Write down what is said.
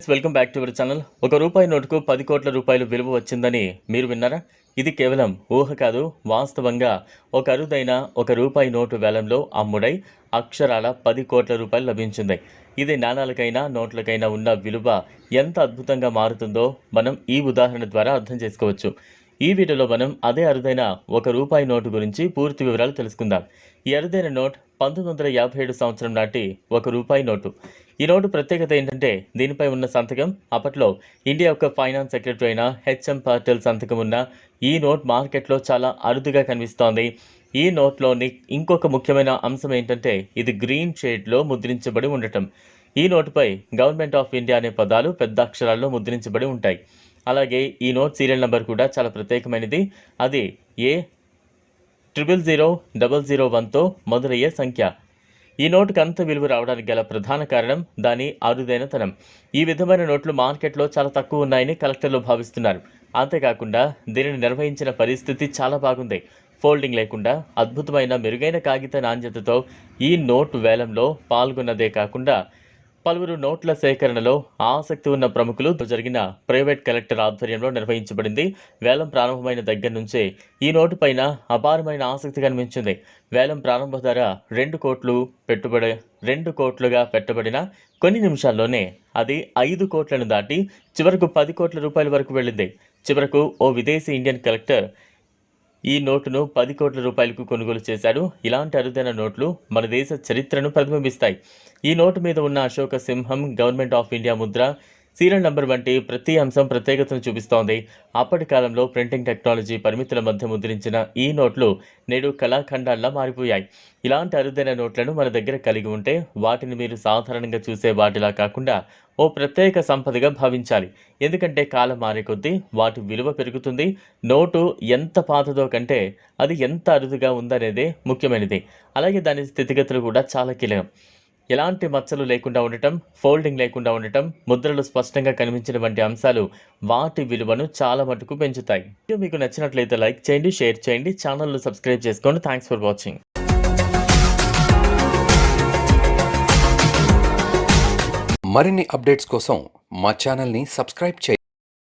Welcome back to our channel ఒక రూపాయి నోటుకు పది కోట్ల రూపాయలు విలువ వచ్చిందని మీరు విన్నారా? ఇది కేవలం ఊహ కాదు వాస్తవంగా ఒక అరుదైన ఒక రూపాయి నోటు వేలంలో అమ్ముడై అక్షరాల పది కోట్ల రూపాయలు లభించింది. ఇది నాణాలకైనా నోట్లకైనా ఉన్న విలువ ఎంత అద్భుతంగా మారుతుందో మనం ఈ ఉదాహరణ ద్వారా అర్థం చేసుకోవచ్చు. ఈ వీడియోలో మనం అదే అరుదైన ఒక రూపాయి నోటు గురించి పూర్తి వివరాలు తెలుసుకుందాం. ఈ అరుదైన నోట్ పంతొమ్మిది వందల యాభై ఏడు సంవత్సరం నాటి ఒక రూపాయి నోటు. ఈ నోటు ప్రత్యేకత ఏంటంటే దీనిపై ఉన్న సంతకం అప్పట్లో ఇండియా యొక్క ఫైనాన్స్ సెక్రటరీ అయిన హెచ్ఎం పాటిల్ సంతకం ఉన్న ఈ నోట్ మార్కెట్లో చాలా అరుదుగా కనిపిస్తోంది. ఈ నోట్లోని ఇంకొక ముఖ్యమైన అంశం ఏంటంటే ఇది గ్రీన్ షేడ్లో ముద్రించబడి ఉండటం. ఈ నోటుపై గవర్నమెంట్ ఆఫ్ ఇండియా అనే పదాలు పెద్ద అక్షరాల్లో ముద్రించబడి ఉంటాయి. అలాగే ఈ నోట్ సీరియల్ నెంబర్ కూడా చాలా ప్రత్యేకమైనది. అది A triple zero double zero వన్తో మొదలయ్యే సంఖ్య. ఈ నోటుకు అంత విలువ రావడానికి గల ప్రధాన కారణం దాని అరుదైనతనం. ఈ విధమైన నోట్లు మార్కెట్లో చాలా తక్కువ ఉన్నాయని కలెక్టర్లు భావిస్తున్నారు. అంతేకాకుండా దీనిని నిర్వహించిన పరిస్థితి చాలా బాగుంది. ఫోల్డింగ్ లేకుండా అద్భుతమైన మెరుగైన కాగిత నాణ్యతతో ఈ నోటు వేలంలో పాల్గొన్నదే కాకుండా పలువురు నోట్ల సేకరణలో ఆసక్తి ఉన్న ప్రముఖులు జరిగిన ప్రైవేట్ కలెక్టర్ ఆధ్వర్యంలో నిర్వహించబడింది. వేలం ప్రారంభమైన దగ్గర నుంచే ఈ నోటు పైన అపారమైన ఆసక్తి కనిపించింది. వేలం ప్రారంభ ధర రెండు కోట్లు పెట్టుబడి రెండు కోట్లుగా పెట్టబడిన కొన్ని నిమిషాల్లోనే అది ఐదు కోట్లను దాటి చివరకు పది కోట్ల రూపాయల వరకు వెళ్ళింది. చివరకు ఓ విదేశీ ఇండియన్ కలెక్టర్ ఈ నోటును పది కోట్ల రూపాయలకు కొనుగోలు చేశాడు. ఇలాంటి అరుదైన నోట్లు మన దేశ చరిత్రను ప్రతిబింబిస్తాయి. ఈ నోటు మీద ఉన్న అశోక సింహం గవర్నమెంట్ ఆఫ్ ఇండియా ముద్ర సీరియల్ నంబర్ వంటి ప్రతి అంశం ప్రత్యేకతను చూపిస్తోంది. అప్పటి కాలంలో ప్రింటింగ్ టెక్నాలజీ పరిమితుల మధ్య ముద్రించిన ఈ నోట్లు నేడు కళాఖండాల్లా మారిపోయాయి. ఇలాంటి అరుదైన నోట్లను మన దగ్గర కలిగి ఉంటే వాటిని మీరు సాధారణంగా చూసే వాటిలా కాకుండా ఓ ప్రత్యేక సంపదగా భావించాలి. ఎందుకంటే కాలం మారే కొద్దీ వాటి విలువ పెరుగుతుంది. నోటు ఎంత పాతదో కంటే అది ఎంత అరుదుగా ఉందనేదే ముఖ్యమైనది. అలాగే దాని స్థితిగతులు కూడా చాలా కీలకం. ఎలాంటి మచ్చలు లేకుండా ఉండటం ఫోల్డింగ్ లేకుండా ఉండటం ముద్రలు స్పష్టంగా కనిపించిన వంటి అంశాలు వాటి విలువను చాలా మటుకు పెంచుతాయి. వీడియో మీకు నచ్చినట్లయితే లైక్ చేయండి షేర్ చేయండి ఛానల్ను సబ్స్క్రైబ్ చేసుకోండి. థ్యాంక్స్ ఫర్ వాచింగ్ మరిన్ని అప్డేట్స్ కోసం మా ఛానల్ని సబ్స్క్రైబ్ చేయండి.